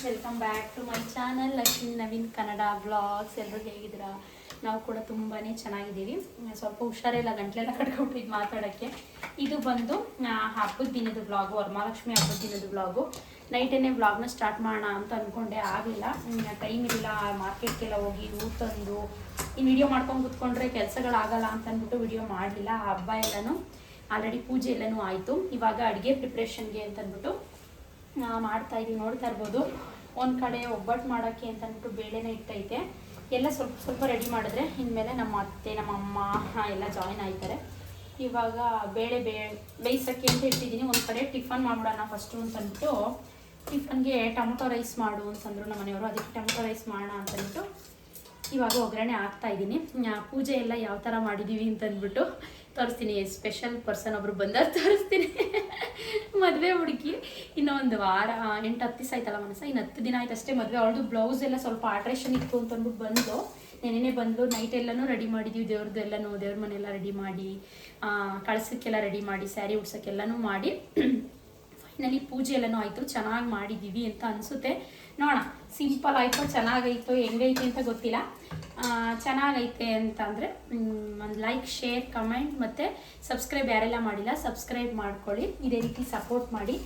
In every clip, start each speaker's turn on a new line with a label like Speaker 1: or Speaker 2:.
Speaker 1: Friends welcome back to my channel Lakshmi Naveen Kannada blogs ಎಲ್ಲರೂ ಹೇಗಿದ್ದೀರಾ? ನಾವು ಕೂಡ ತುಂಬಾ ಚೆನ್ನಾಗಿದ್ದೀವಿ. ಸ್ವಲ್ಪ ಹುಷಾರಿಲ್ಲ ಗಂಟ್ಲೆಲ್ಲ ಕಟ್ಕೊಬಿಟ್ಟಿದ್ದು ಮಾತಾಡೋಕ್ಕೆ. ಇದು ಬಂದು ಹಬ್ಬದ ದಿನದ ಬ್ಲಾಗು ವರಮಹಾಲಕ್ಷ್ಮಿ ಹಬ್ಬದ ದಿನದ ಬ್ಲಾಗು ನೈಟೇನೆ ಬ್ಲಾಗ್ನ ಸ್ಟಾರ್ಟ್ ಮಾಡೋಣ ಅಂತ ಅಂದ್ಕೊಂಡೆ ಆಗಲಿಲ್ಲ. ಟೈಮ್ ಇರಲಿಲ್ಲ. ಮಾರ್ಕೆಟ್ಗೆಲ್ಲ ಹೋಗಿ ಹೂ ತಂದು ಇನ್ನು ವಿಡಿಯೋ ಮಾಡ್ಕೊಂಡು ಕೂತ್ಕೊಂಡ್ರೆ ಕೆಲಸಗಳಾಗಲ್ಲ ಅಂತ ಅಂದ್ಬಿಟ್ಟು ವಿಡಿಯೋ ಮಾಡಲಿಲ್ಲ. ಹಬ್ಬ ಎಲ್ಲನೂ ಆಲ್ರೆಡಿ ಪೂಜೆ ಎಲ್ಲನೂ ಆಯಿತು. ಇವಾಗ ಅಡುಗೆ ಪ್ರಿಪ್ರೇಷನ್ಗೆ ಅಂತ ಅಂದ್ಬಿಟ್ಟು ಆ, ಮಾಡ್ತಾ ಇದೀವಿ ನೋಡ್ತಾ ಇರ್ಬೋದು. ಒಂದು ಕಡೆ ಒಬ್ಬಟ್ಟು ಮಾಡೋಕ್ಕೆ ಅಂತ ಅಂದ್ಬಿಟ್ಟು ಬೇಳೆನ ಇಟ್ಟೈತೆ. ಎಲ್ಲ ಸ್ವಲ್ಪ ಸ್ವಲ್ಪ ರೆಡಿ ಮಾಡಿದ್ರೆ ಇನ್ಮೇಲೆ ನಮ್ಮ ಅತ್ತೆ, ನಮ್ಮ ಅಮ್ಮ ಎಲ್ಲ ಜಾಯಿನ್ ಆಯ್ತಾರೆ. ಇವಾಗ ಬೇಳೆ ಬೇ, ಬೇಯಿಸೋಕ್ಕೆ ಅಂತ ಇಟ್ಟಿದ್ದೀನಿ ಒಂದು ಕಡೆ ಟಿಫನ್ ಮಾಡ್ಬಿಡೋಣ ಫಸ್ಟು ಅಂತಂದ್ಬಿಟ್ಟು ಟಿಫನ್ಗೆ ಟೊಮೊಟೊ ರೈಸ್ ಮಾಡು ಅಂತಂದರು ನಮ್ಮ ಮನೆಯವರು. ಅದಕ್ಕೆ ಟೊಮೊಟೊ ರೈಸ್ ಮಾಡೋಣ ಅಂತಂದ್ಬಿಟ್ಟು ಇವಾಗ ಒಗ್ಗರಣೆ ಹಾಕ್ತಾ ಇದ್ದೀನಿ ಪೂಜೆ ಎಲ್ಲ ಯಾವ ಥರ ಮಾಡಿದ್ದೀವಿ ಅಂತ ಅಂದ್ಬಿಟ್ಟು ತೋರಿಸ್ತೀನಿ ಸ್ಪೆಷಲ್ ಪರ್ಸನ್ ಒಬ್ರು ಬಂದಾಗ ತೋರಿಸ್ತೀನಿ. ಮದುವೆ ಹುಡುಗಿ. ಇನ್ನೂ ಒಂದು ವಾರ ಎಂಟು ಹತ್ತು ದಿವಸ ಆಯ್ತಲ್ಲ ಮನಸ್ಸ? ಇನ್ನು ಹತ್ತು ದಿನ ಆಯ್ತು ಅಷ್ಟೇ ಮದುವೆ. ಅವಳದು ಬ್ಲೌಸ್ ಎಲ್ಲ ಸ್ವಲ್ಪ ಆಲ್ಟ್ರೇಷನ್ ಇತ್ತು ಅಂತ ಅಂದ್ಬಿಟ್ಟು ಬಂದು ನೆನೆನೆ ಬಂದು ನೈಟ್ ಎಲ್ಲನೂ ರೆಡಿ ಮಾಡಿದ್ದೀವಿ ದೇವ್ರದ್ದು ಎಲ್ಲನೂ, ದೇವ್ರ ಮನೆಲ್ಲ ರೆಡಿ ಮಾಡಿ ಕಳ್ಸಕ್ಕೆಲ್ಲ ರೆಡಿ ಮಾಡಿ ಸ್ಯಾರಿ ಉಡ್ಸೋಕ್ಕೆಲ್ಲನೂ ಮಾಡಿ. ಫೈನಲಿ ಪೂಜೆ ಎಲ್ಲನೂ ಆಯಿತು. ಚೆನ್ನಾಗಿ ಮಾಡಿದ್ದೀವಿ ಅಂತ ಅನಿಸುತ್ತೆ. ನೋಡೋಣ. ಸಿಂಪಲ್ ಆಯಿತು, ಚೆನ್ನಾಗೈತು, ಹೆಂಗೈತೆ ಅಂತ ಗೊತ್ತಿಲ್ಲ. ಚೆನ್ನಾಗೈತೆ ಅಂತ ಅಂದರೆ ಒಂದು ಲೈಕ್ ಶೇರ್ ಕಮೆಂಟ್ ಮತ್ತು ಸಬ್ಸ್ಕ್ರೈಬ್ ಯಾರೆಲ್ಲ ಮಾಡಿಲ್ಲ ಸಬ್ಸ್ಕ್ರೈಬ್ ಮಾಡ್ಕೊಳ್ಳಿ. ಇದೇ ರೀತಿ ಸಪೋರ್ಟ್ ಮಾಡಿ.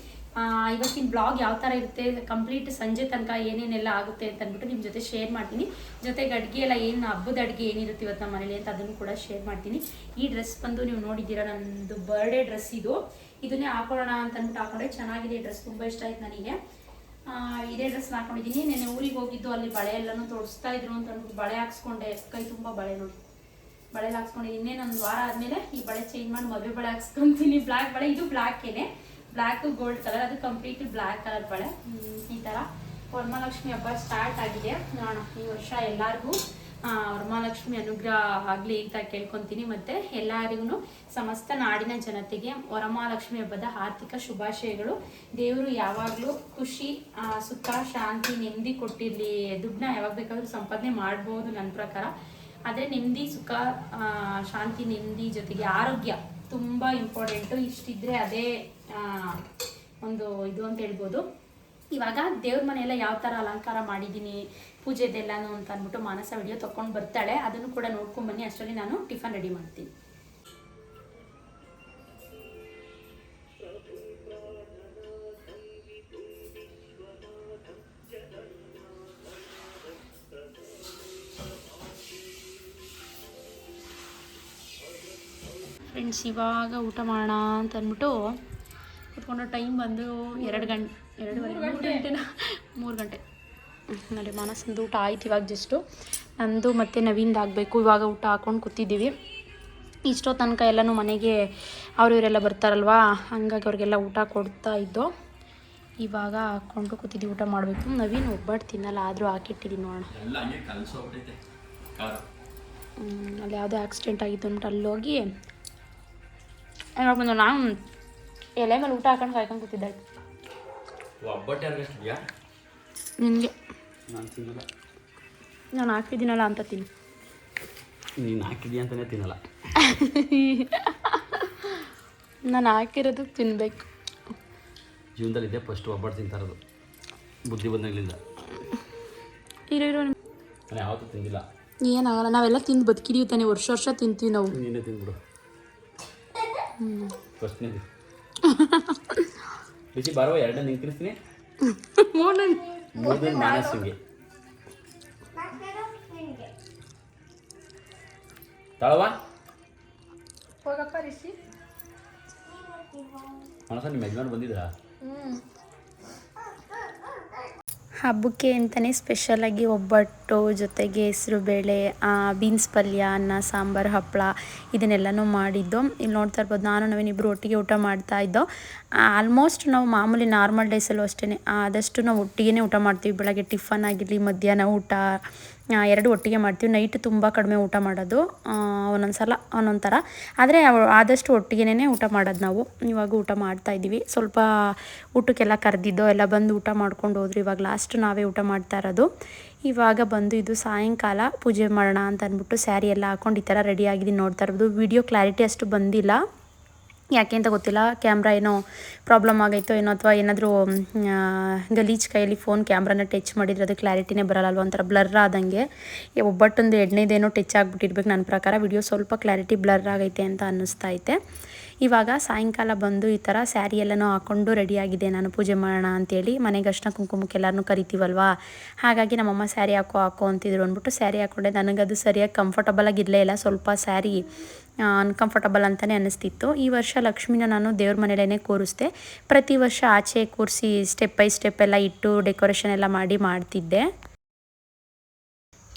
Speaker 1: ಇವತ್ತಿನ ಬ್ಲಾಗ್ ಯಾವ ಥರ ಇರುತ್ತೆ ಕಂಪ್ಲೀಟ್ ಸಂಜೆ ತನಕ ಏನೇನೆಲ್ಲ ಆಗುತ್ತೆ ಅಂತ ಅಂದ್ಬಿಟ್ಟು ನಿಮ್ಮ ಜೊತೆ ಶೇರ್ ಮಾಡ್ತೀನಿ. ಜೊತೆಗೆ ಅಡುಗೆ ಎಲ್ಲ ಏನು, ಹಬ್ಬದ ಅಡುಗೆ ಏನಿರುತ್ತೆ ಇವತ್ತು ನಮ್ಮ ಮನೇಲಿ ಅಂತ ಅದನ್ನು ಕೂಡ ಶೇರ್ ಮಾಡ್ತೀನಿ. ಈ ಡ್ರೆಸ್ ಬಂದು ನೀವು ನೋಡಿದ್ದೀರಾ ನನ್ನದು ಬರ್ಡೇ ಡ್ರೆಸ್ ಇದು. ಇದನ್ನೇ ಹಾಕೊಳ್ಳೋಣ ಅಂತ ಅಂದ್ಬಿಟ್ಟು ಹಾಕೊಂಡೆ ಚೆನ್ನಾಗಿದೆ ಡ್ರೆಸ್ ತುಂಬ ಇಷ್ಟ ಆಯ್ತು ನನಗೆ. ಇದೇ ಡ್ರೆಸ್ ಹಾಕೊಂಡಿದ್ದೀನಿ ನೆನ್ನೆ ಊರಿಗೆ ಹೋಗಿದ್ದು, ಅಲ್ಲಿ ಬಳೆ ಎಲ್ಲನೂ ತೋರಿಸ್ತಾ ಇದ್ರು ಅಂತ ಅಂದ್ಬಿಟ್ಟು ಬಳೆ ಹಾಕ್ಸ್ಕೊಂಡೆ. ಕೈ ತುಂಬ ಬಳೆ ನೋಡಿ. ಬಳೆ ಹಾಕ್ಸ್ಕೊಂಡಿದ್ದೀನಿ ಇನ್ನೇನೊಂದು ವಾರ ಆದಮೇಲೆ ಈ ಬಳೆ ಚೇಂಜ್ ಮಾಡಿ ಮದುವೆ ಬಳೆ ಹಾಕ್ಸ್ಕೊಂತೀನಿ. ಬ್ಲ್ಯಾಕ್ ಬಳೆ. ಇದು ಬ್ಲ್ಯಾಕೇನೆ ಬ್ಲ್ಯಾಕ್ ಗೋಲ್ಡ್ ಕಲರ್ ಅದು ಕಂಪ್ಲೀಟ್ ಬ್ಲ್ಯಾಕ್ ಕಲರ್ ಬಳೆ. ಈ ಥರ ವರಮಹಾಲಕ್ಷ್ಮಿ ಹಬ್ಬ ಸ್ಟಾರ್ಟ್ ಆಗಿದೆ. ನೋಡೋಣ, ಈ ವರ್ಷ ಎಲ್ಲರಿಗೂ. ವರಮಹಾಲಕ್ಷ್ಮಿ ಅನುಗ್ರಹ ಆಗಲಿ ಅಂತ ಕೇಳ್ಕೊತೀನಿ. ಮತ್ತು ಎಲ್ಲರಿಗೂ ಸಮಸ್ತ ನಾಡಿನ ಜನತೆಗೆ ವರಮಹಾಲಕ್ಷ್ಮಿ ಹಬ್ಬದ ಆರ್ಥಿಕ ಶುಭಾಶಯಗಳು. ದೇವರು ಯಾವಾಗಲೂ ಖುಷಿ ಸುಖ, ಶಾಂತಿ, ನೆಮ್ಮದಿ ಕೊಟ್ಟಿರಲಿ. ದುಡ್ಡನ್ನ ಯಾವಾಗ ಬೇಕಾದರೂ ಸಂಪಾದನೆ ಮಾಡ್ಬೋದು ನನ್ನ ಪ್ರಕಾರ. ಆದರೆ ನೆಮ್ಮದಿ, ಸುಖ ಶಾಂತಿ, ನೆಮ್ಮದಿ ಜೊತೆಗೆ ಆರೋಗ್ಯ ತುಂಬ ಇಂಪಾರ್ಟೆಂಟು ಇಷ್ಟಿದ್ರೆ ಅದೇ ಒಂದು ಇದು ಅಂತ ಹೇಳ್ಬೋದು. ಇವಾಗ ದೇವ್ರ ಮನೆಯೆಲ್ಲ ಯಾವ ಥರ ಅಲಂಕಾರ ಮಾಡಿದ್ದೀನಿ ಪೂಜೆದೆಲ್ಲಾನು ಅಂತ ಅಂದ್ಬಿಟ್ಟು ಮಾನಸ ವಿಡಿಯೋ ತೊಗೊಂಡು ಬರ್ತಾಳೆ. ಅದನ್ನು ಕೂಡ ನೋಡ್ಕೊಂಡು ಬನ್ನಿ. ಅಷ್ಟರಲ್ಲಿ ನಾನು ಟಿಫನ್ ರೆಡಿ ಮಾಡ್ತೀನಿ. ಫ್ರೆಂಡ್ಸ್ ಇವಾಗ ಊಟ ಮಾಡೋಣ ಅಂತ ಅಂದ್ಬಿಟ್ಟು ಕುತ್ಕೊಂಡು ಟೈಮ್ ಬಂದು ಎರಡು ಗಂಟೆ ಎರಡೂವರೆ ಮೂರು ಗಂಟೆನ? ಮೂರು ಗಂಟೆ. ನೋಡಿ ಮಾನಸಂದು ಊಟ ಆಯ್ತು ಇವಾಗ ಜಸ್ಟು ನಂದು ಮತ್ತು ನವೀನ್ದು ಆಗಬೇಕು. ಇವಾಗ ಊಟ ಹಾಕೊಂಡು ಕೂತಿದ್ದೀವಿ. ಇಷ್ಟೋ ತನಕ ಎಲ್ಲನೂ ಮನೆಗೆ ಅವರು ಇವರೆಲ್ಲ ಬರ್ತಾರಲ್ವಾ? ಹಂಗಾಗಿ ಅವ್ರಿಗೆಲ್ಲ ಊಟ ಕೊಡ್ತಾ ಇದ್ದೋ. ಇವಾಗ ಹಾಕ್ಕೊಂಡು ಕೂತಿದ್ದೀವಿ ಊಟ ಮಾಡಬೇಕು. ನವೀನ್ ಒಬ್ಬಟ್ಟು ತಿನ್ನಲ್ಲ ಆದರೂ ಹಾಕಿಟ್ಟಿದ್ದೀನಿ ನೋಡೋಣ. ಅಲ್ಲಿ ಯಾವುದೋ ಆಕ್ಸಿಡೆಂಟ್ ಆಗಿತ್ತು ಅಂದ್ಬಿಟ್ಟು ಅಲ್ಲೋಗಿ. ಬಂದು ನಾನು ಎಲೆ ಮೇಲೆ ಊಟ ಹಾಕೊಂಡು ಕಾಯ್ಕೊಂಡು ಕೂತಿದ್ದೆ.
Speaker 2: ಒಬ್ಬಟ್ಟು ಯಾರಿಗೆ ಅಷ್ಟಿದ್ಯಾ
Speaker 1: ನಿನಗೆ?
Speaker 2: ನಾನು ತಿನ್ನಲ್ಲ.
Speaker 1: ನಾನು ಹಾಕಿದ್ದೀನಲ್ಲ ಅಂತ ತಿನ್ನು.
Speaker 2: ನೀನು ಹಾಕಿದ್ಯಾ ಅಂತಲೇ ತಿನ್ನಲ್ಲ.
Speaker 1: ನಾನು ಹಾಕಿರೋದು ತಿನ್ನಬೇಕು
Speaker 2: ಜೀವನದಲ್ಲಿ ಇದೆ ಫಸ್ಟ್ ಒಬ್ಬಟ್ಟು ತಿಂತಾರದು ಬುದ್ಧಿ ಬಂದಾಗಲಿಲ್ಲ
Speaker 1: ಇರೋ ಇರೋ.
Speaker 2: ನಾನು ಯಾವತ್ತೂ ತಿಂದಿಲ್ಲ.
Speaker 1: ಏನಾಗಲ್ಲ ನಾವೆಲ್ಲ ತಿಂದು ಬದುಕಿದೀವಿ ತಾನೆ ವರ್ಷ ವರ್ಷ ತಿಂತೀವಿ ನಾವು.
Speaker 2: ನೀನೇ ತಿಂದ್ಬಿಡು. ಫಸ್ಟ್ನೇ ಬಿಸಿ ಬಾರೋ ಎರಡನೇ ನಿಂತಿರ್ತೀನಿ ಮೂರನೇ ಮೂರನೇ ಮಾನಸಿಗೆ. ತಳವಾ
Speaker 1: ಹೋಗಪ್ಪ ರಿಷಿ.
Speaker 2: ಮನಸ ನಿಮ್ಮ ಯಜಮಾನ್ ಬಂದಿದ್ರಾ?
Speaker 1: ಹಬ್ಬಕ್ಕೆ ಅಂತಲೇ ಸ್ಪೆಷಲಾಗಿ ಒಬ್ಬಟ್ಟು ಜೊತೆಗೆ ಹೆಸರು ಬೇಳೆ ಬೀನ್ಸ್ ಪಲ್ಯ, ಅನ್ನ, ಸಾಂಬಾರು ಹಪ್ಪಳ ಇದನ್ನೆಲ್ಲನೂ ಮಾಡಿದ್ದು. ಇಲ್ಲಿ ನೋಡ್ತಾ ಇರ್ಬೋದು, ನಾನು ನಾವೇನಿಬ್ಬರು ಒಟ್ಟಿಗೆ ಊಟ ಮಾಡ್ತಾ ಇದ್ದೋ ಆಲ್ಮೋಸ್ಟ್ ನಾವು ಮಾಮೂಲಿ ನಾರ್ಮಲ್ ಡೇಸಲ್ಲೂ ಅಷ್ಟೇ ಆದಷ್ಟು ನಾವು ಒಟ್ಟಿಗೆ ಊಟ ಮಾಡ್ತೀವಿ. ಬೆಳಗ್ಗೆ ಟಿಫನ್ ಆಗಿರಲಿ, ಮಧ್ಯಾಹ್ನ ಊಟ ಎರಡು ಒಟ್ಟಿಗೆ ಮಾಡ್ತೀವಿ. ನೈಟ್ ತುಂಬ ಕಡಿಮೆ ಊಟ ಮಾಡೋದು. ಒಂದೊಂದು ಸಲ ಒಂದೊಂದು ಥರ ಆದರೆ ಆದಷ್ಟು ಒಟ್ಟಿಗೆನೇ ಊಟ ಮಾಡೋದು ನಾವು. ಇವಾಗ ಊಟ ಮಾಡ್ತಾ ಇದ್ದೀವಿ. ಸ್ವಲ್ಪ ಊಟಕ್ಕೆಲ್ಲ ಕರೆದಿದ್ದೋ, ಎಲ್ಲ ಬಂದು ಊಟ ಮಾಡ್ಕೊಂಡು ಹೋದ್ರು ಇವಾಗ ಲಾಸ್ಟ್ ನಾವೇ ಊಟ ಮಾಡ್ತಾ ಇರೋದು. ಇವಾಗ ಬಂದು ಇದು ಸಾಯಂಕಾಲ ಪೂಜೆ ಮಾಡೋಣ ಅಂತ ಅಂದ್ಬಿಟ್ಟು ಸ್ಯಾರಿ ಎಲ್ಲ ಹಾಕೊಂಡು ಈ ಥರ ರೆಡಿ ಆಗಿದ್ದೀನಿ ನೋಡ್ತಾ ಇರೋದು. ವಿಡಿಯೋ ಕ್ಲಾರಿಟಿ ಅಷ್ಟು ಬಂದಿಲ್ಲ. ಯಾಕೆ ಅಂತ ಗೊತ್ತಿಲ್ಲ. ಕ್ಯಾಮ್ರಾ ಏನೋ ಪ್ರಾಬ್ಲಮ್ ಆಗೈತೋ ಏನೋ ಅಥವಾ ಏನಾದರೂ ಗಲೀಜ್ ಕೈಯಲ್ಲಿ ಫೋನ್ ಕ್ಯಾಮ್ರಾನ ಟಚ್ ಮಾಡಿದ್ರೆ ಅದು ಕ್ಲಾರಿಟಿನೇ ಬರಲ್ಲ ಒಂಥರ ಬ್ಲರ್ ಆದಂಗೆ. ಒಬ್ಬಟ್ಟೊಂದು ಎಣ್ಣೆದೇನೋ ಟಚ್ ಆಗಿಬಿಟ್ಟಿರ್ಬೇಕು ನನ್ನ ಪ್ರಕಾರ. ವಿಡಿಯೋ ಸ್ವಲ್ಪ ಕ್ಲಾರಿಟಿ ಬ್ಲರ್ ಆಗೈತೆ ಅಂತ ಅನ್ನಿಸ್ತಾ ಐತೆ. ಇವಾಗ ಸಾಯಂಕಾಲ ಬಂದು ಈ ಥರ ಸ್ಯಾರಿ ಎಲ್ಲನೂ ಹಾಕ್ಕೊಂಡು ರೆಡಿಯಾಗಿದೆ ನಾನು ಪೂಜೆ ಮಾಡೋಣ ಅಂತೇಳಿ ಮನೆಗೆ ಅಷ್ಟ ಕುಂಕುಮಕ್ಕೆ ಎಲ್ಲರನ್ನೂ ಕರಿತೀವಲ್ವಾ? ಹಾಗಾಗಿ ನಮ್ಮಮ್ಮ ಸ್ಯಾರಿ ಹಾಕೋ ಹಾಕೋ ಅಂತಿದ್ರು ಅಂದ್ಬಿಟ್ಟು ಸ್ಯಾರಿ ಹಾಕ್ಕೊಂಡೆ ನನಗದು ಸರಿಯಾಗಿ ಕಂಫರ್ಟಬಲ್ ಆಗಿರಲೇ ಇಲ್ಲ. ಸ್ವಲ್ಪ ಸ್ಯಾರಿ ಅನ್ಕಂಫರ್ಟಬಲ್ ಅಂತಲೇ ಅನ್ನಿಸ್ತಿತ್ತು. ಈ ವರ್ಷ ಲಕ್ಷ್ಮಿನ ನಾನು ದೇವ್ರ ಮನೇಲೇ ಕೂರಿಸ್ದೆ. ಪ್ರತಿ ವರ್ಷ ಆಚೆ ಕೂರಿಸಿ ಸ್ಟೆಪ್ ಬೈ ಸ್ಟೆಪ್ ಎಲ್ಲ ಇಟ್ಟು ಡೆಕೋರೇಷನ್ ಎಲ್ಲ ಮಾಡಿ ಮಾಡ್ತಿದ್ದೆ.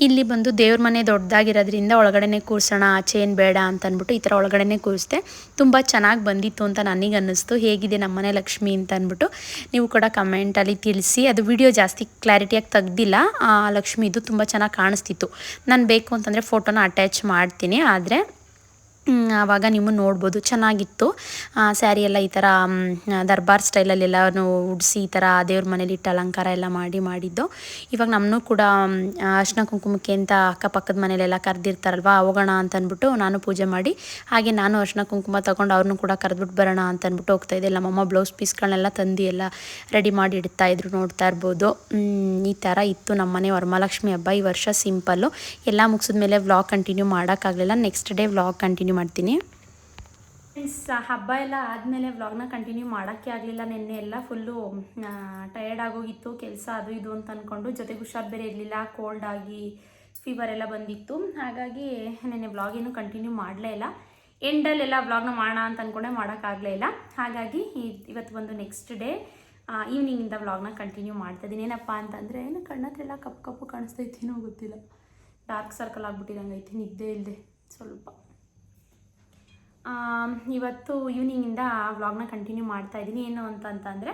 Speaker 1: ಇಲ್ಲಿ ಬಂದು ದೇವ್ರ ಮನೆ ದೊಡ್ಡದಾಗಿರೋದ್ರಿಂದ ಒಳಗಡೆನೆ ಕೂರಿಸೋಣ, ಆಚೆ ಏನು ಬೇಡ ಅಂತ ಅಂದ್ಬಿಟ್ಟು ಈ ಥರ ಒಳಗಡೆನೆ ಕೂರಿಸ್ದೆ. ತುಂಬ ಚೆನ್ನಾಗಿ ಬಂದಿತ್ತು ಅಂತ ನನಗೆ ಅನ್ನಿಸ್ತು. ಹೇಗಿದೆ ನಮ್ಮನೆ ಲಕ್ಷ್ಮಿ ಅಂತ ಅಂದ್ಬಿಟ್ಟು ನೀವು ಕೂಡ ಕಮೆಂಟಲ್ಲಿ ತಿಳಿಸಿ. ಅದು ವಿಡಿಯೋ ಜಾಸ್ತಿ ಕ್ಲಾರಿಟಿಯಾಗಿ ತೆಗ್ದಿಲ್ಲ. ಆ ಲಕ್ಷ್ಮಿದು ತುಂಬ ಚೆನ್ನಾಗಿ ಕಾಣಿಸ್ತಿತ್ತು. ನಾನು ಬೇಕು ಅಂತಂದರೆ ಫೋಟೋನ ಅಟ್ಯಾಚ್ ಮಾಡ್ತೀನಿ. ಆದರೆ ಆವಾಗ ನಿಮ್ಮ ನೋಡ್ಬೋದು. ಚೆನ್ನಾಗಿತ್ತು. ಸ್ಯಾರಿ ಎಲ್ಲ ಈ ಥರ ದರ್ಬಾರ್ ದರ್ಬಾರ್ ಸ್ಟೈಲಲ್ಲೆಲ್ಲನೂ ಉಡಿಸಿ ಈ ಥರ ದೇವ್ರ ಮನೇಲಿ ಇಟ್ಟು ಅಲಂಕಾರ ಎಲ್ಲ ಮಾಡಿ ಮಾಡಿದ್ದು. ಇವಾಗ ನಮ್ಮನ್ನು ಕೂಡ ಅರ್ಶಿನ ಕುಂಕುಮಕ್ಕೆ ಅಂತ ಅಕ್ಕಪಕ್ಕದ ಮನೇಲೆಲ್ಲ ಕರೆದಿರ್ತಾರಲ್ವ, ಹೋಗೋಣ ಅಂತ ಅಂದ್ಬಿಟ್ಟು ನಾನು ಪೂಜೆ ಮಾಡಿ, ಹಾಗೆ ನಾನು ಅರ್ಶಿನ ಕುಂಕುಮ ತೊಗೊಂಡು ಅವ್ರನ್ನೂ ಕೂಡ ಕರೆದ್ಬಿಟ್ಟು ಬರೋಣ ಅಂತ ಅಂದ್ಬಿಟ್ಟು ಹೋಗ್ತಾ ಇದ್ದೆ. ನಮ್ಮಮ್ಮ ಬ್ಲೌಸ್ ಪೀಸ್ಗಳನ್ನೆಲ್ಲ ತಂದು ಎಲ್ಲ ರೆಡಿ ಮಾಡಿ ಇಡ್ತಾ ಇದ್ರು ನೋಡ್ತಾ ಇರ್ಬೋದು. ಈ ಥರ ಇತ್ತು ನಮ್ಮನೆ ವರಮಹಾಲಕ್ಷ್ಮಿ ಹಬ್ಬ ಈ ವರ್ಷ ಸಿಂಪಲ್ಲು. ಎಲ್ಲ ಮುಗಿಸಿದ ಮೇಲೆ ವ್ಲಾಗ್ ಕಂಟಿನ್ಯೂ ಮಾಡೋಕ್ಕಾಗಲಿಲ್ಲ. ನೆಕ್ಸ್ಟ್ ಡೇ ವ್ಲಾಗ್ ಕಂಟಿನ್ಯೂ ಮಾಡ್ತೀನಿ. ಫ್ರೆಂಡ್ಸ್ ಹಬ್ಬ ಎಲ್ಲ ಆದಮೇಲೆ ವ್ಲಾಗ್ನ ಕಂಟಿನ್ಯೂ ಮಾಡೋಕ್ಕೆ ಆಗಲಿಲ್ಲ. ನಿನ್ನೆ ಎಲ್ಲ ಫುಲ್ಲು ಟಯರ್ಡ್ ಆಗೋಗಿತ್ತು. ಕೆಲಸ ಅದು ಇದು ಅಂತ ಅಂದ್ಕೊಂಡು ಜೊತೆಗೆ ಹುಷಾರು ಬೇರೆ ಇರಲಿಲ್ಲ. ಕೋಲ್ಡ್ ಆಗಿ ಫೀವರ್ ಎಲ್ಲ ಬಂದಿತ್ತು. ಹಾಗಾಗಿ ನೆನ್ನೆ ವ್ಲಾಗ್ ಏನು ಕಂಟಿನ್ಯೂ ಮಾಡಲೇ ಇಲ್ಲ. ಎಂಡಲ್ಲೆಲ್ಲ ವ್ಲಾಗ್ನ ಮಾಡೋಣ ಅಂತ ಅಂದ್ಕೊಂಡೆ ಮಾಡೋಕ್ಕಾಗಲೇ ಇಲ್ಲ. ಹಾಗಾಗಿ ಇವತ್ತು ಬಂದು ನೆಕ್ಸ್ಟ್ ಡೇ ಈವ್ನಿಂಗಿಂದ ವ್ಲಾಗ್ನ ಕಂಟಿನ್ಯೂ ಮಾಡ್ತಾ ಇದ್ದೀನಿ ಏನಪ್ಪ ಅಂತಂದರೆ, ಏನು ಕಣ್ಣತ್ರ ಎಲ್ಲ ಕಪ್ಪು ಕಪ್ಪು ಕಾಣಿಸ್ತೈತೇನೋ ಗೊತ್ತಿಲ್ಲ. ಡಾರ್ಕ್ ಸರ್ಕಲ್ ಆಗ್ಬಿಟ್ಟಿದಂಗೆ ಐತಿ, ನಿದ್ದೆ ಇಲ್ಲದೆ ಸ್ವಲ್ಪ. ಇವತ್ತು ಈವ್ನಿಂಗಿಂದ ವ್ಲಾಗ್ನ ಕಂಟಿನ್ಯೂ ಮಾಡ್ತಾ ಇದ್ದೀನಿ. ಏನು ಅಂತ ಅಂತಂದರೆ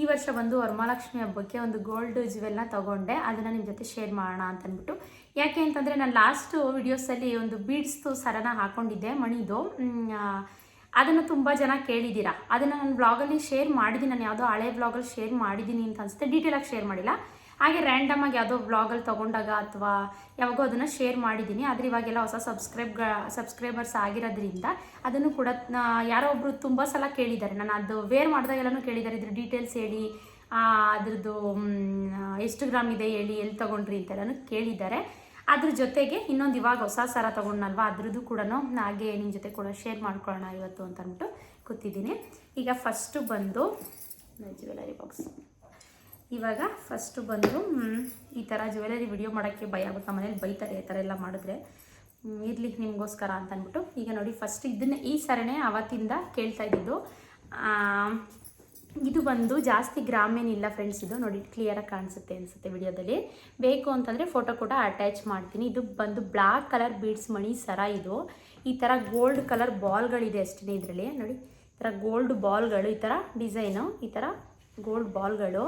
Speaker 1: ಈ ವರ್ಷ ಬಂದು ವರಮಹಾಲಕ್ಷ್ಮಿ ಹಬ್ಬಕ್ಕೆ ಒಂದು ಗೋಲ್ಡ್ ಜುವೆಲ್ನ ತೊಗೊಂಡೆ. ಅದನ್ನು ನಿಮ್ಮ ಜೊತೆ ಶೇರ್ ಮಾಡೋಣ ಅಂತ ಅಂದ್ಬಿಟ್ಟು ಯಾಕೆ ಅಂತಂದರೆ, ನಾನು ಲಾಸ್ಟು ವಿಡಿಯೋಸಲ್ಲಿ ಒಂದು ಬೀಡ್ಸ್ದು ಸರನ ಹಾಕ್ಕೊಂಡಿದ್ದೆ ಮಣಿದು. ಅದನ್ನು ತುಂಬ ಜನ ಕೇಳಿದ್ದೀರಾ. ಅದನ್ನು ನಾನು ಬ್ಲಾಗಲ್ಲಿ ಶೇರ್ ಮಾಡಿದ್ದೀನಿ. ನಾನು ಯಾವುದೋ ಹಳೆ ಬ್ಲಾಗಲ್ಲಿ ಶೇರ್ ಮಾಡಿದ್ದೀನಿ ಅಂತ ಅನಿಸುತ್ತೆ. ಡೀಟೇಲಾಗಿ ಶೇರ್ ಮಾಡಿಲ್ಲ. ಹಾಗೆ ರ್ಯಾಂಡಮ್ ಆಗಿ ಯಾವುದೋ ವ್ಲಾಗಲ್ಲಿ ತೊಗೊಂಡಾಗ ಅಥವಾ ಯಾವಾಗೋ ಅದನ್ನು ಶೇರ್ ಮಾಡಿದ್ದೀನಿ ಆದರೆ ಇವಾಗೆಲ್ಲ ಹೊಸ ಸಬ್ಸ್ಕ್ರೈಬ್ಗ ಸಬ್ಸ್ಕ್ರೈಬರ್ಸ್ ಆಗಿರೋದ್ರಿಂದ ಅದನ್ನು ಕೂಡ ಯಾರೋ ಒಬ್ಬರು ತುಂಬ ಸಲ ಕೇಳಿದ್ದಾರೆ. ನಾನು ಅದು ವೇರ್ ಮಾಡಿದಾಗೆಲ್ಲನೂ ಕೇಳಿದ್ದಾರೆ, ಇದ್ರ ಡೀಟೇಲ್ಸ್ ಹೇಳಿ ಅದ್ರದ್ದು ಎಷ್ಟು ಗ್ರಾಮ್ ಇದೆ ಹೇಳಿ, ಎಲ್ಲಿ ತೊಗೊಂಡ್ರಿ ಅಂತೆಲ್ಲನೂ ಕೇಳಿದ್ದಾರೆ. ಅದ್ರ ಜೊತೆಗೆ ಇನ್ನೊಂದು ಇವಾಗ ಹೊಸ ಸರ ತೊಗೊಂಡಲ್ವಾ ಅದ್ರದ್ದು ಕೂಡ ಹಾಗೆ ನಿಮ್ಮ ಜೊತೆ ಕೂಡ ಶೇರ್ ಮಾಡ್ಕೊಳ್ಳೋಣ ಇವತ್ತು ಅಂತ ಅಂದ್ಬಿಟ್ಟು ಕೂತಿದ್ದೀನಿ. ಈಗ ಫಸ್ಟು ಬಂದು ಜ್ಯುವೆಲರಿ ಬಾಕ್ಸ್ ಇವಾಗ ಫಸ್ಟು ಬಂದು ಈ ಥರ ಜ್ಯುವೆಲರಿ ವಿಡಿಯೋ ಮಾಡೋಕ್ಕೆ ಭಯ ಆಗುತ್ತೆ? ಮನೇಲಿ ಬೈತಾರೆ, ಈ ಥರ ಎಲ್ಲ ಮಾಡಿದ್ರೆ. ಇರಲಿ, ನಿಮಗೋಸ್ಕರ ಅಂತ ಅಂದ್ಬಿಟ್ಟು ಈಗ ನೋಡಿ ಫಸ್ಟ್ ಇದನ್ನ ಈ ಸರಣೆ ಅವತ್ತಿಂದ ಕೇಳ್ತಾ ಇದ್ದಿದ್ದು. ಇದು ಬಂದು ಜಾಸ್ತಿ ಗ್ರಾಮ್ ಏನಿಲ್ಲ ಫ್ರೆಂಡ್ಸ್ ಇದು ನೋಡಿ ಕ್ಲಿಯರಾಗಿ ಕಾಣಿಸುತ್ತೆ ಅನಿಸುತ್ತೆ ವಿಡಿಯೋದಲ್ಲಿ ಬೇಕು ಅಂತಂದರೆ ಫೋಟೋ ಕೂಡ ಅಟ್ಯಾಚ್ ಮಾಡ್ತೀನಿ. ಇದು ಬಂದು ಬ್ಲ್ಯಾಕ್ ಕಲರ್ ಬೀಡ್ಸ್ ಮಣಿ ಸರ ಇದು. ಈ ಥರ ಗೋಲ್ಡ್ ಕಲರ್ ಬಾಲ್ಗಳಿದೆ ಅಷ್ಟೇ ಇದರಲ್ಲಿ. ನೋಡಿ, ಈ ಥರ ಗೋಲ್ಡ್ ಬಾಲ್ಗಳು ಈ ಥರ ಡಿಸೈನು ಈ ಥರ ಗೋಲ್ಡ್ ಬಾಲ್ಗಳು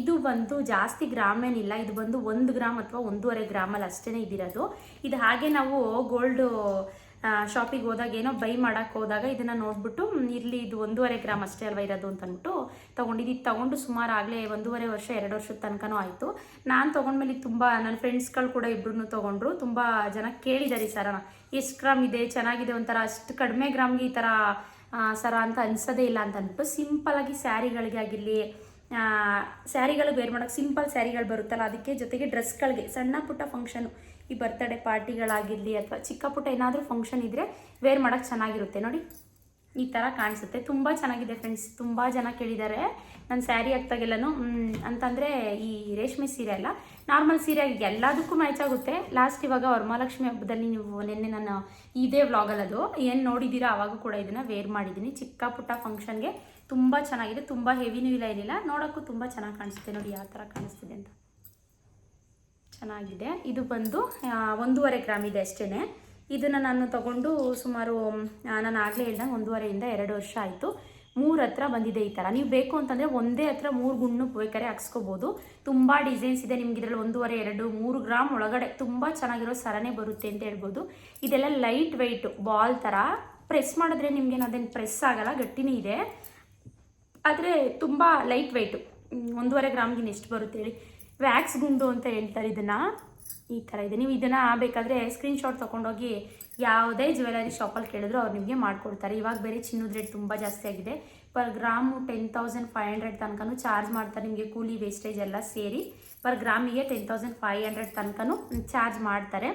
Speaker 1: ಇದು ಬಂದು ಜಾಸ್ತಿ ಗ್ರಾಮ್ ಏನಿಲ್ಲ, ಇದು ಬಂದು ಒಂದು ಗ್ರಾಮ್ ಅಥವಾ ಒಂದೂವರೆ ಗ್ರಾಮಲ್ಲಿ ಅಷ್ಟೇ ಇದಿರೋದು. ಇದು ಹಾಗೆ ನಾವು ಗೋಲ್ಡ್ ಶಾಪಿಗೆ ಹೋದಾಗ ಏನೋ ಬೈ ಮಾಡೋಕ್ಕೆ ಹೋದಾಗ ಇದನ್ನು ನೋಡಿಬಿಟ್ಟು ಇರಲಿ, ಇದು ಒಂದೂವರೆ ಗ್ರಾಮ್ ಅಷ್ಟೇ ಅಲ್ವಾ ಇರೋದು ಅಂತ ಅಂದ್ಬಿಟ್ಟು ತೊಗೊಂಡಿದ್ದು. ಇದು ತೊಗೊಂಡು ಸುಮಾರು ಆಗಲೇ ಒಂದೂವರೆ ವರ್ಷ, ಎರಡು ವರ್ಷದ ತನಕನೂ ಆಯಿತು. ನಾನು ತೊಗೊಂಡ್ಮೇಲೆ ತುಂಬ ನನ್ನ ಫ್ರೆಂಡ್ಸ್ಗಳು ಕೂಡ ಇಬ್ಬರೂ ತೊಗೊಂಡ್ರು. ತುಂಬ ಜನ ಕೇಳಿದ್ದಾರೆ ಸರ. ಎಷ್ಟು ಗ್ರಾಮ್ ಇದೆ, ಚೆನ್ನಾಗಿದೆ ಒಂಥರ, ಅಷ್ಟು ಕಡಿಮೆ ಗ್ರಾಮ್ಗೆ ಈ ಥರ ಸರ ಅಂತ ಅನ್ಸೋದೇ ಇಲ್ಲ ಅಂತ ಅಂದ್ಬಿಟ್ಟು ಸಿಂಪಲಾಗಿ ಸ್ಯಾರಿಗಳಿಗೆ ಆಗಿರಲಿ ಸ್ಯಾರಿಗಳಿಗೆ ವೇರ್ ಮಾಡೋಕ್ಕೆ ಸಿಂಪಲ್ ಸ್ಯಾರಿಗಳು ಬರುತ್ತಲ್ಲ, ಅದಕ್ಕೆ ಜೊತೆಗೆ ಡ್ರೆಸ್ಗಳಿಗೆ ಸಣ್ಣ ಪುಟ್ಟ ಫಂಕ್ಷನು ಈ ಬರ್ತಡೇ ಪಾರ್ಟಿಗಳಾಗಿರಲಿ ಅಥವಾ ಚಿಕ್ಕ ಪುಟ್ಟ ಏನಾದರೂ ಫಂಕ್ಷನ್ ಇದ್ದರೆ ವೇರ್ ಮಾಡೋಕ್ಕೆ ಚೆನ್ನಾಗಿರುತ್ತೆ. ನೋಡಿ, ಈ ಥರ ಕಾಣಿಸುತ್ತೆ. ತುಂಬ ಚೆನ್ನಾಗಿದೆ ಫ್ರೆಂಡ್ಸ್ ತುಂಬ ಜನ ಕೇಳಿದ್ದಾರೆ. ನನ್ನ ಸ್ಯಾರಿ ಹಾಕ್ದಾಗೆಲ್ಲನೂ ಅಂತಂದರೆ ಈ ರೇಷ್ಮೆ ಸೀರೆ ಅಲ್ಲ, ನಾರ್ಮಲ್ ಸೀರೆ ಎಲ್ಲದಕ್ಕೂ ಮ್ಯಾಚ್ ಆಗುತ್ತೆ. ಲಾಸ್ಟ್ ಇವಾಗ ವರಮಹಾಲಕ್ಷ್ಮಿ ಹಬ್ಬದಲ್ಲಿ ನೀವು ನಿನ್ನೆ ನಾನು ಇದೇ ವ್ಲಾಗಲ್ಲದು ಏನು ನೋಡಿದ್ದೀರಾ ಆವಾಗ ಕೂಡ ಇದನ್ನು ವೇರ್ ಮಾಡಿದ್ದೀನಿ ಚಿಕ್ಕ ಪುಟ್ಟ ಫಂಕ್ಷನ್ಗೆ ತುಂಬ ಚೆನ್ನಾಗಿದೆ, ತುಂಬ ಹೆವಿನೂ ಇಲ್ಲ ಏನಿಲ್ಲ. ನೋಡೋಕ್ಕೂ ತುಂಬ ಚೆನ್ನಾಗಿ ಕಾಣಿಸುತ್ತೆ ನೋಡಿ, ಯಾವ ಥರ ಕಾಣಿಸ್ತಿದೆ ಅಂತ. ಚೆನ್ನಾಗಿದೆ. ಇದು ಬಂದು ಒಂದೂವರೆ ಗ್ರಾಮ್ ಇದೆ ಅಷ್ಟೇ ಇದನ್ನು ನಾನು ತಗೊಂಡು ಸುಮಾರು ನಾನು ಆಗಲೇ ಹೇಳ್ದಂಗೆ ಒಂದೂವರೆಯಿಂದ ಎರಡು ವರ್ಷ ಆಯಿತು. ಮೂರು ಹತ್ರ ಬಂದಿದೆ ಈ ಥರ ನೀವು ಬೇಕು ಅಂತಂದರೆ ಒಂದೇ ಹತ್ರ ಮೂರು ಗುಣ್ಣು ಬೇಕಾದ್ರೆ ಹಾಕ್ಸ್ಕೋಬೋದು. ತುಂಬ ಡಿಸೈನ್ಸ್ ಇದೆ ನಿಮ್ಗೆ ಇದರಲ್ಲಿ ಒಂದೂವರೆ, ಎರಡು, ಮೂರು ಗ್ರಾಮ್ ಒಳಗಡೆ. ತುಂಬ ಚೆನ್ನಾಗಿರೋ ಸರನೇ ಬರುತ್ತೆ ಅಂತ ಹೇಳ್ಬೋದು. ಇದೆಲ್ಲ ಲೈಟ್ ವೆಯ್ಟು ಬಾಲ್ ಥರ ಪ್ರೆಸ್ ಮಾಡಿದ್ರೆ ನಿಮ್ಗೇನು ಅದೇನು ಪ್ರೆಸ್ ಆಗಲ್ಲ, ಗಟ್ಟಿನೇ ಇದೆ. ಆದರೆ ತುಂಬ ಲೈಟ್ ವೆಯ್ಟು ಒಂದೂವರೆ ಗ್ರಾಮ್ಗಿನ ಎಷ್ಟು ಬರುತ್ತೆ ಹೇಳಿ. ವ್ಯಾಕ್ಸ್ ಗುಂಡು ಅಂತ ಹೇಳ್ತಾರೆ ಇದನ್ನು. ಈ ಥರ ಇದೆ. ನೀವು ಇದನ್ನು ಬೇಕಾದರೆ ಸ್ಕ್ರೀನ್ಶಾಟ್ ತೊಗೊಂಡೋಗಿ ಯಾವುದೇ ಜ್ಯುವೆಲರಿ ಶಾಪಲ್ಲಿ ಕೇಳಿದ್ರು ಅವ್ರು ನಿಮಗೆ ಮಾಡಿಕೊಡ್ತಾರೆ. ಇವಾಗ ಬೇರೆ ಚಿನ್ನದ ರೇಟ್ ತುಂಬ ಜಾಸ್ತಿ ಆಗಿದೆ. Per gram ten thousand five hundred ತನಕನೂ ಚಾರ್ಜ್ ಮಾಡ್ತಾರೆ ನಿಮಗೆ ಕೂಲಿ ವೇಸ್ಟೇಜ್ ಎಲ್ಲ ಸೇರಿ. ಪರ್ ಗ್ರಾಮಿಗೆ ಟೆನ್ ತೌಸಂಡ್ ಫೈವ್ ಹಂಡ್ರೆಡ್ ತನಕನೂ ಚಾರ್ಜ್ ಮಾಡ್ತಾರೆ.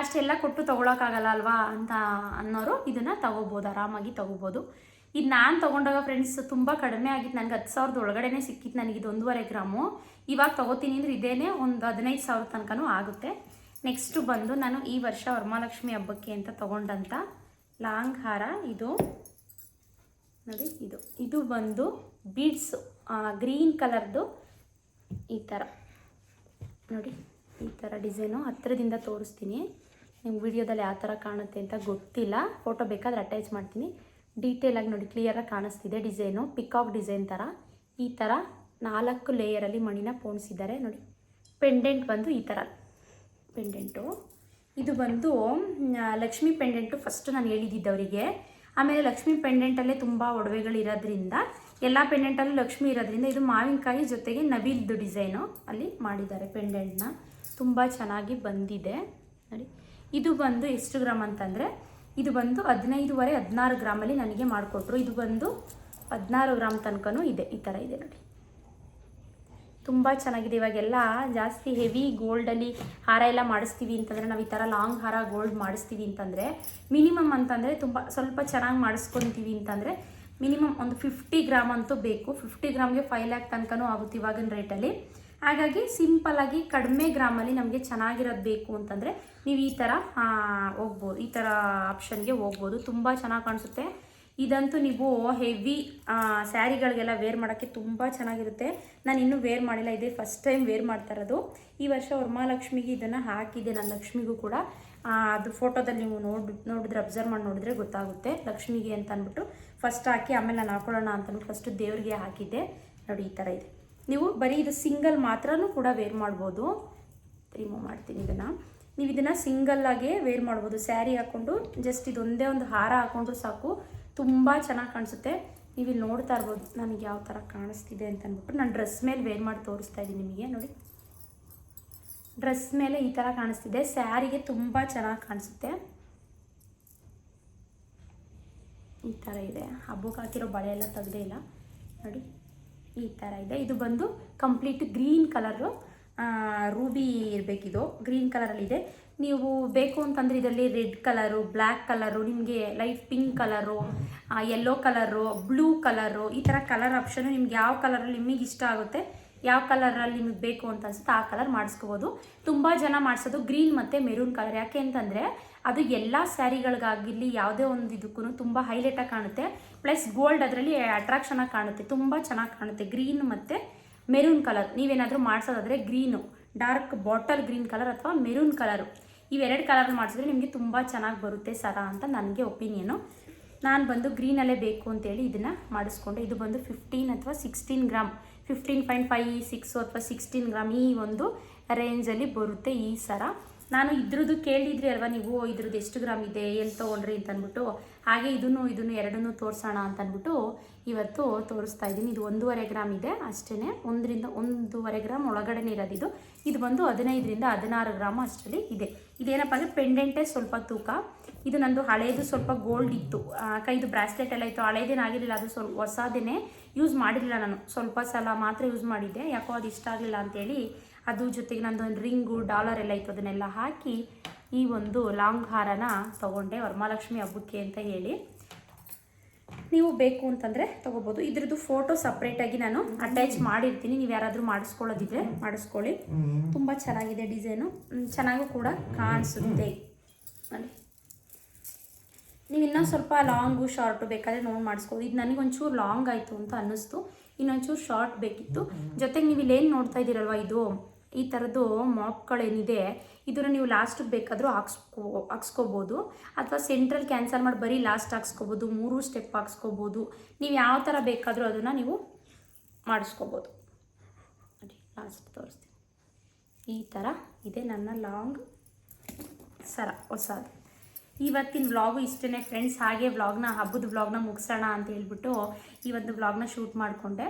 Speaker 1: ಅಷ್ಟೆಲ್ಲ ಕೊಟ್ಟು ತೊಗೊಳಕ್ಕಾಗಲ್ಲ ಅಲ್ವಾ ಅಂತ ಅನ್ನೋರು ಇದನ್ನು ತಗೋಬೋದು, ಆರಾಮಾಗಿ ತಗೋಬೋದು. ಇದು ನಾನು ತೊಗೊಂಡಾಗ ಫ್ರೆಂಡ್ಸ್ ತುಂಬ ಕಡಿಮೆ ಆಗಿತ್ತು ನನಗೆ ಹತ್ತು ಸಾವಿರದ ಒಳಗಡೆನೇ ಸಿಕ್ಕಿತ್ತು ನನಗೆ ಇದು ಒಂದೂವರೆ ಗ್ರಾಮು. ಇವಾಗ ತೊಗೋತೀನಿ ಅಂದರೆ ಇದೇನೇ ಒಂದು ಹದಿನೈದು ಸಾವಿರ ತನಕನೂ ಆಗುತ್ತೆ. ನೆಕ್ಸ್ಟು ಬಂದು ನಾನು ಈ ವರ್ಷ ವರಮಹಾಲಕ್ಷ್ಮಿ ಹಬ್ಬಕ್ಕೆ ಅಂತ ತೊಗೊಂಡಂಥ ಲಾಂಗ್ ಹಾರ ಇದು. ನೋಡಿ, ಇದು. ಇದು ಬಂದು ಬೀಡ್ಸು ಗ್ರೀನ್ ಕಲರ್ದು ಈ ಥರ ನೋಡಿ, ಈ ಥರ ಡಿಸೈನು ಹತ್ತಿರದಿಂದ ತೋರಿಸ್ತೀನಿ. ನಿಮ್ಗೆ ವಿಡಿಯೋದಲ್ಲಿ ಯಾವ ಥರ ಕಾಣುತ್ತೆ ಅಂತ ಗೊತ್ತಿಲ್ಲ. ಫೋಟೋ ಬೇಕಾದ್ರೆ ಅಟ್ಯಾಚ್ ಮಾಡ್ತೀನಿ. ಡೀಟೇಲಾಗಿ ನೋಡಿ ಕ್ಲಿಯರಾಗಿ ಕಾಣಿಸ್ತಿದೆ ಡಿಸೈನು ಪಿಕಾಕ್ ಡಿಸೈನ್ ಥರ ಈ ಥರ ನಾಲ್ಕು ಲೇಯರಲ್ಲಿ ಮಣಿನ ಪೋಣಿಸಿದ್ದಾರೆ ನೋಡಿ. ಪೆಂಡೆಂಟ್ ಬಂದು ಈ ಥರ ಪೆಂಡೆಂಟು ಇದು ಬಂದು ಲಕ್ಷ್ಮಿ ಪೆಂಡೆಂಟು ಫಸ್ಟ್ ನಾನು ಹೇಳಿದ್ದಿದ್ದು ಅವರಿಗೆ. ಆಮೇಲೆ ಲಕ್ಷ್ಮಿ ಪೆಂಡೆಂಟಲ್ಲೇ ತುಂಬ ಒಡವೆಗಳಿರೋದ್ರಿಂದ ಎಲ್ಲ ಪೆಂಡೆಂಟಲ್ಲೂ ಲಕ್ಷ್ಮಿ ಇರೋದ್ರಿಂದ ಇದು ಮಾವಿನಕಾಯಿ ಜೊತೆಗೆ ನವಿಲ್ದು ಡಿಸೈನು ಅಲ್ಲಿ ಮಾಡಿದ್ದಾರೆ ಪೆಂಡೆಂಟ್ನ ತುಂಬ ಚೆನ್ನಾಗಿ ಬಂದಿದೆ. ನೋಡಿ, ಇದು ಬಂದು ಎಷ್ಟು ಗ್ರಾಮ್ ಅಂತಂದರೆ ಇದು ಬಂದು ಹದಿನೈದುವರೆ ಹದಿನಾರು ಗ್ರಾಮಲ್ಲಿ ನನಗೆ ಮಾಡಿಕೊಟ್ರು. ಇದು ಬಂದು ಹದಿನಾರು ಗ್ರಾಮ್ ತನಕನೂ ಇದೆ. ಈ ಥರ ಇದೆ ನೋಡಿ. ತುಂಬ ಚೆನ್ನಾಗಿದೆ. ಇವಾಗೆಲ್ಲ ಜಾಸ್ತಿ ಹೆವಿ ಗೋಲ್ಡಲ್ಲಿ ಹಾರ ಎಲ್ಲ ಮಾಡಿಸ್ತೀವಿ ಅಂತಂದರೆ ನಾವು ಈ ಥರ ಲಾಂಗ್ ಹಾರ ಗೋಲ್ಡ್ ಮಾಡಿಸ್ತೀವಿ ಅಂತಂದರೆ ಮಿನಿಮಮ್ ಅಂತಂದರೆ ತುಂಬ ಸ್ವಲ್ಪ ಚೆನ್ನಾಗಿ ಮಾಡಿಸ್ಕೊತೀವಿ ಅಂತಂದರೆ ಮಿನಿಮಮ್ ಒಂದು ಫಿಫ್ಟಿ ಗ್ರಾಮ್ ಅಂತೂ ಬೇಕು. ಫಿಫ್ಟಿ ಗ್ರಾಮ್ಗೆ ಫೈವ್ ಲ್ಯಾಕ್ ತನಕನೂ ಆಗುತ್ತೆ ಇವಾಗಿನ ರೇಟಲ್ಲಿ. ಹಾಗಾಗಿ ಸಿಂಪಲ್ಲಾಗಿ ಕಡಿಮೆ ಗ್ರಾಮಲ್ಲಿ ನಮಗೆ ಚೆನ್ನಾಗಿರೋದು ಬೇಕು ಅಂತಂದರೆ ನೀವು ಈ ಥರ ಹೋಗ್ಬೋದು ಈ ಥರ ಆಪ್ಷನ್ಗೆ ಹೋಗ್ಬೋದು. ತುಂಬ ಚೆನ್ನಾಗಿ ಕಾಣಿಸುತ್ತೆ. ಇದಂತೂ ನೀವು ಹೆವಿ ಸ್ಯಾರಿಗಳಿಗೆಲ್ಲ ವೇರ್ ಮಾಡೋಕ್ಕೆ ತುಂಬ ಚೆನ್ನಾಗಿರುತ್ತೆ. ನಾನು ಇನ್ನೂ ವೇರ್ ಮಾಡಿಲ್ಲ, ಇದೇ ಫಸ್ಟ್ ಟೈಮ್ ವೇರ್ ಮಾಡ್ತಾ ಇರೋದು. ಈ ವರ್ಷ ವರಮಹಾಲಕ್ಷ್ಮಿಗೆ ಇದನ್ನು ಹಾಕಿದ್ದೆ ನನ್ನ ಲಕ್ಷ್ಮಿಗೂ ಕೂಡ. ಅದು ಫೋಟೋದಲ್ಲಿ ನೀವು ನೋಡಿ, ನೋಡಿದ್ರೆ ಅಬ್ಸರ್ವ್ ಮಾಡಿ ನೋಡಿದ್ರೆ ಗೊತ್ತಾಗುತ್ತೆ, ಲಕ್ಷ್ಮಿಗೆ ಅಂತ ಅಂದ್ಬಿಟ್ಟು ಫಸ್ಟ್ ಹಾಕಿ ಆಮೇಲೆ ನಾನು ಹಾಕೊಳ್ಳೋಣ ಅಂತ ಅಂದ್ಬಿಟ್ಟು ಫಸ್ಟು ದೇವರಿಗೆ ಹಾಕಿದ್ದೆ. ನೋಡಿ, ಈ ಥರ ಇದೆ. ನೀವು ಬರೀ ಇದು ಸಿಂಗಲ್ ಮಾತ್ರನೂ ಕೂಡ ವೇರ್ ಮಾಡ್ಬೋದು. ರಿಮೂವ್ ಮಾಡ್ತೀನಿ ಇದನ್ನು. ನೀವು ಇದನ್ನು ಸಿಂಗಲ್ಲಾಗೆ ವೇರ್ ಮಾಡ್ಬೋದು. ಸ್ಯಾರಿ ಹಾಕ್ಕೊಂಡು ಜಸ್ಟ್ ಇದೊಂದೇ ಒಂದು ಹಾರ ಹಾಕ್ಕೊಂಡ್ರು ಸಾಕು. ತುಂಬ ಚೆನ್ನಾಗಿ ಕಾಣಿಸುತ್ತೆ. ನೀವು ಇಲ್ಲಿ ನೋಡ್ತಾ ಇರ್ಬೋದು, ನನಗೆ ಯಾವ ಥರ ಕಾಣಿಸ್ತಿದೆ ಅಂತ ಅಂದ್ಬಿಟ್ಟು ನಾನು ಡ್ರೆಸ್ ಮೇಲೆ ವೇರ್ ಮಾಡಿ ತೋರಿಸ್ತಾ ಇದ್ದೀನಿ ನಿಮಗೆ, ನೋಡಿ. ಡ್ರೆಸ್ ಮೇಲೆ ಈ ಥರ ಕಾಣಿಸ್ತಿದೆ. ಸ್ಯಾರಿಗೆ ತುಂಬ ಚೆನ್ನಾಗಿ ಕಾಣಿಸುತ್ತೆ. ಈ ಥರ ಇದೆ. ಹಬ್ಬಕ್ಕೆ ಹಾಕಿರೋ ಬಳೆ ಎಲ್ಲ ತೆಗ್ದೇ ಇಲ್ಲ. ನೋಡಿ. ಈ ಥರ ಇದೆ. ಇದು ಬಂದು ಕಂಪ್ಲೀಟ್ ಗ್ರೀನ್ ಕಲರು ರೂಬಿ ಇರಬೇಕಿದು. ಗ್ರೀನ್ ಕಲರಲ್ಲಿದೆ ನೀವು ಬೇಕು ಅಂತಂದರೆ ಇದರಲ್ಲಿ ರೆಡ್ ಕಲರು ಬ್ಲ್ಯಾಕ್ ಕಲರು ನಿಮಗೆ light pink colour yellow colour blue colour ಈ ಥರ ಕಲರ್ ಆಪ್ಷನು ನಿಮ್ಗೆ ಯಾವ ಕಲರಲ್ಲಿ ನಿಮಗೆ ಇಷ್ಟ ಆಗುತ್ತೆ, ಯಾವ ಕಲರಲ್ಲಿ ನಿಮಗೆ ಬೇಕು ಅಂತ ಅನ್ಸುತ್ತೆ ಆ ಕಲರ್ ಮಾಡಿಸ್ಕೋಬೋದು. ತುಂಬ ಜನ ಮಾಡಿಸೋದು ಗ್ರೀನ್ ಮತ್ತು ಮೆರೂನ್ ಕಲರ್ ಯಾಕೆ ಅಂತಂದರೆ ಅದು ಎಲ್ಲ ಸ್ಯಾರಿಗಳಿಗಾಗಿರಲಿ ಯಾವುದೇ ಒಂದು ಇದಕ್ಕೂ ತುಂಬ ಹೈಲೈಟಾಗಿ ಕಾಣುತ್ತೆ. ಪ್ಲಸ್ ಗೋಲ್ಡ್ ಅದರಲ್ಲಿ ಅಟ್ರಾಕ್ಷನಾಗಿ ಕಾಣುತ್ತೆ. ತುಂಬ ಚೆನ್ನಾಗಿ ಕಾಣುತ್ತೆ. ಗ್ರೀನ್ ಮತ್ತು ಮೆರೂನ್ ಕಲರ್ ನೀವೇನಾದರೂ ಮಾಡಿಸೋದಾದರೆ green dark bottle green colour ಅಥವಾ ಮೆರೂನ್ ಕಲರು ಇವೆರಡು ಕಲರ್ ಮಾಡಿಸಿದ್ರೆ ನಿಮಗೆ ತುಂಬ ಚೆನ್ನಾಗಿ ಬರುತ್ತೆ ಸರ ಅಂತ ನನಗೆ ಒಪಿನಿಯನು ನಾನು ಬಂದು ಗ್ರೀನಲ್ಲೇ ಬೇಕು ಅಂತೇಳಿ ಇದನ್ನು ಮಾಡಿಸ್ಕೊಂಡೆ. ಇದು ಬಂದು ಫಿಫ್ಟೀನ್ ಅಥವಾ sixteen gram fifteen point five six ಅಥವಾ ಸಿಕ್ಸ್ಟೀನ್ ಗ್ರಾಮ್ ಈ ಒಂದು ರೇಂಜಲ್ಲಿ ಬರುತ್ತೆ ಈ ಸರ. ನಾನು ಇದ್ರದ್ದು ಕೇಳಿದ್ರಿ ಅಲ್ವಾ ನೀವು? ಇದ್ರದ್ದು ಎಷ್ಟು ಗ್ರಾಮ್ ಇದೆ? ಎಲ್ಲಿ ತೊಗೊಂಡ್ರಿ ಅಂತ ಅಂದ್ಬಿಟ್ಟು ಹಾಗೆ ಇದನ್ನು ಇದನ್ನು ಎರಡನ್ನೂ ತೋರಿಸೋಣ ಅಂತ ಅಂದ್ಬಿಟ್ಟು ಇವತ್ತು ತೋರಿಸ್ತಾ ಇದ್ದೀನಿ. ಇದು ಒಂದೂವರೆ ಗ್ರಾಮ್ ಇದೆ ಅಷ್ಟೇ ಒಂದರಿಂದ ಒಂದೂವರೆ ಗ್ರಾಮ್ ಒಳಗಡೆನೇ ಇರೋದು ಇದು. ಇದು ಬಂದು ಹದಿನೈದರಿಂದ ಹದಿನಾರು ಗ್ರಾಮ್ ಅಷ್ಟರಲ್ಲಿ ಇದೆ. ಇದೇನಪ್ಪ ಅಂದರೆ ಪೆಂಡೆಂಟೇ ಸ್ವಲ್ಪ ತೂಕ. ಇದು ನಂದು ಹಳೇದು ಸ್ವಲ್ಪ ಗೋಲ್ಡ್ ಇತ್ತು. ಕೈದು ಬ್ರಾಸ್ಲೆಟ್ ಎಲ್ಲ ಇತ್ತು. ಹಳೇದೇನಾಗಿರಲಿಲ್ಲ ಅದು ಸ್ವಲ್ಪ ಹೊಸದೇನೆ ಯೂಸ್ ಮಾಡಿರಲಿಲ್ಲ ನಾನು. ಸ್ವಲ್ಪ ಸಲ ಮಾತ್ರ ಯೂಸ್ ಮಾಡಿದ್ದೆ. ಯಾಕೋ ಅದು ಇಷ್ಟ ಆಗಲಿಲ್ಲ ಅಂತೇಳಿ ಅದು ಜೊತೆಗೆ ನಂದು ಒಂದು ರಿಂಗು ಡಾಲರ್ ಎಲ್ಲ ಇತ್ತು ಅದನ್ನೆಲ್ಲ ಹಾಕಿ ಈ ಒಂದು ಲಾಂಗ್ ಹಾರನ ತೊಗೊಂಡೆ ವರಮಹಾಲಕ್ಷ್ಮಿ ಹಬ್ಬಕ್ಕೆ ಅಂತ ಹೇಳಿ. ನೀವು ಬೇಕು ಅಂತಂದರೆ ತೊಗೋಬೋದು. ಇದ್ರದ್ದು ಫೋಟೋ ಸಪ್ರೇಟಾಗಿ ನಾನು ಅಟ್ಯಾಚ್ ಮಾಡಿರ್ತೀನಿ. ನೀವು ಯಾರಾದರೂ ಮಾಡಿಸ್ಕೊಳ್ಳೋದಿದ್ರೆ ಮಾಡಿಸ್ಕೊಳ್ಳಿ. ತುಂಬ ಚೆನ್ನಾಗಿದೆ ಡಿಸೈನು ಚೆನ್ನಾಗೂ ಕೂಡ ಕಾಣಿಸುತ್ತೆ. ನೋಡಿ ನೀವು ಇನ್ನೊಂದು ಸ್ವಲ್ಪ ಲಾಂಗು ಶಾರ್ಟು ಬೇಕಾದರೆ ನೋಡಿ ಮಾಡಿಸ್ಬೋದು ಇದು ನನಗೆ ಒಂಚೂರು ಲಾಂಗ್ ಆಯಿತು ಅಂತ ಅನ್ನಿಸ್ತು. ಇನ್ನೊಂಚೂರು ಶಾರ್ಟ್ ಬೇಕಿತ್ತು. ಜೊತೆಗೆ ನೀವು ಇಲ್ಲೇನು ನೋಡ್ತಾ ಇದ್ದೀರಲ್ವ ಇದು? ಈ ಥರದ್ದು ಮಾಪ್ಗಳೇನಿದೆ ಇದನ್ನು ನೀವು ಲಾಸ್ಟಿಗೆ ಬೇಕಾದರೂ ಹಾಕ್ಸ್ಕೋ, ಹಾಕ್ಸ್ಕೋಬೋದು. ಅಥವಾ ಸೆಂಟ್ರಲ್ ಕ್ಯಾನ್ಸಲ್ ಮಾಡಿ ಬರೀ ಲಾಸ್ಟ್ ಹಾಕ್ಸ್ಕೋಬೋದು, ಮೂರು ಸ್ಟೆಪ್ ಹಾಕ್ಸ್ಕೋಬೋದು. ನೀವು ಯಾವ ಥರ ಬೇಕಾದರೂ ಅದನ್ನು ನೀವು ಮಾಡಿಸ್ಕೋಬೋದು. ಲಾಸ್ಟ್ ತೋರಿಸ್ತೀನಿ. ಈ ಥರ ಇದೆ ನನ್ನ ಲಾಂಗ್ ಸರ, ಹೊಸದು. ಇವತ್ತಿನ ವ್ಲಾಗು ಇಷ್ಟೇ ಫ್ರೆಂಡ್ಸ್ ಹಾಗೆ ವ್ಲಾಗ್ನ ಹಬ್ಬದ ವ್ಲಾಗ್ನ ಮುಗಿಸೋಣ ಅಂತ ಹೇಳ್ಬಿಟ್ಟು ಈ ಒಂದು ವ್ಲಾಗ್ನ ಶೂಟ್ ಮಾಡಿಕೊಂಡೆ.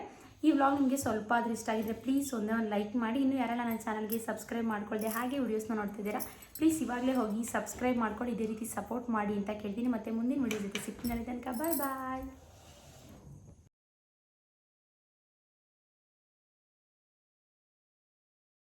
Speaker 1: ಈ ವ್ಲಾಗ್ ನಿಮಗೆ ಸ್ವಲ್ಪ ಆದರೂ ಇಷ್ಟ ಆಗಿದ್ರೆ ಪ್ಲೀಸ್ ಒಂದೇ ಒಂದು ಲೈಕ್ ಮಾಡಿ. ಇನ್ನೂ ಯಾರೆಲ್ಲ ನನ್ನ ಚಾನಲ್ಗೆ ಸಬ್ಸ್ಕ್ರೈಬ್ ಮಾಡ್ಕೊಳ್ಳದೆ ಹಾಗೆ ವೀಡಿಯೋಸ್ನ ನೋಡ್ತಿದ್ದೀರಾ ಪ್ಲೀಸ್ ಇವಾಗಲೇ ಹೋಗಿ ಸಬ್ಸ್ಕ್ರೈಬ್ ಮಾಡ್ಕೊಂಡು ಇದೇ ರೀತಿ ಸಪೋರ್ಟ್ ಮಾಡಿ ಅಂತ ಕೇಳ್ತೀನಿ. ಮತ್ತು ಮುಂದಿನ ವೀಡಿಯೋ ಜೊತೆ ಸಿಗ್ತೀನಿ ತನಕ ಬಾಯ್ ಬಾಯ್